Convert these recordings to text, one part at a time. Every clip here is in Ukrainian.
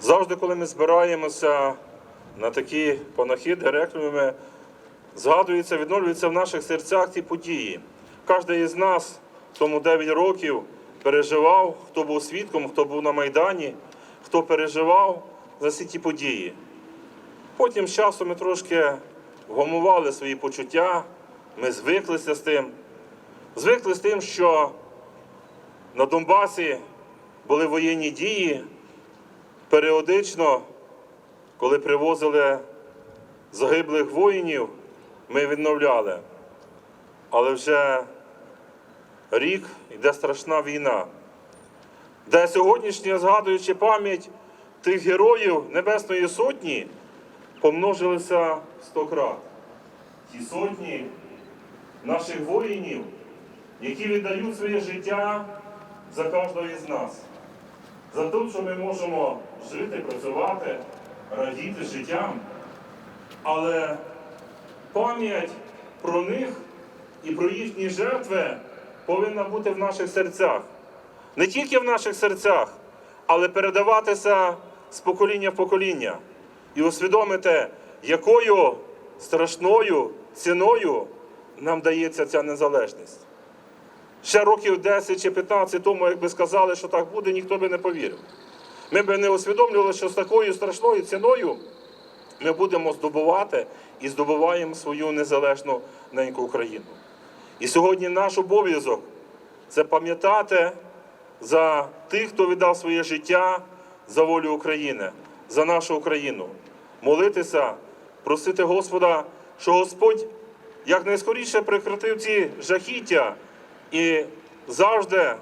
Завжди, коли ми збираємося на такі панахиди, реквієми, згадується, відновлюються в наших серцях ці події. Кожен із нас тому 9 років переживав, хто був свідком, хто був на Майдані, хто переживав за всі ті події. Потім з часом ми трошки вгамували свої почуття, ми звиклися з тим. Звикли з тим, що на Донбасі були воєнні дії, періодично, коли привозили загиблих воїнів, ми відновляли. Але вже рік йде страшна війна, де сьогоднішня, згадуючи пам'ять тих героїв Небесної Сотні, помножилися сто крат. Ті сотні наших воїнів, які віддають своє життя за кожного із нас за те, що ми можемо жити, працювати, радіти життям. Але пам'ять про них і про їхні жертви повинна бути в наших серцях. Не тільки в наших серцях, але передаватися з покоління в покоління і усвідомити, якою страшною ціною нам дається ця незалежність. Ще років 10 чи 15 тому, якби сказали, що так буде, ніхто би не повірив. Ми б не усвідомлювали, що з такою страшною ціною ми будемо здобувати і здобуваємо свою незалежну неньку Україну. І сьогодні наш обов'язок це пам'ятати за тих, хто віддав своє життя за волю України, за нашу Україну, молитися, просити Господа, що Господь якнайскоріше прекратив ці жахіття і завжди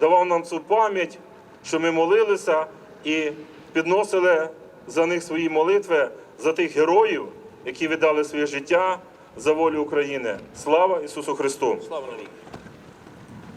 давав нам цю пам'ять, що ми молилися і підносили за них свої молитви, за тих героїв, які віддали своє життя за волю України. Слава Ісусу Христу! Слава.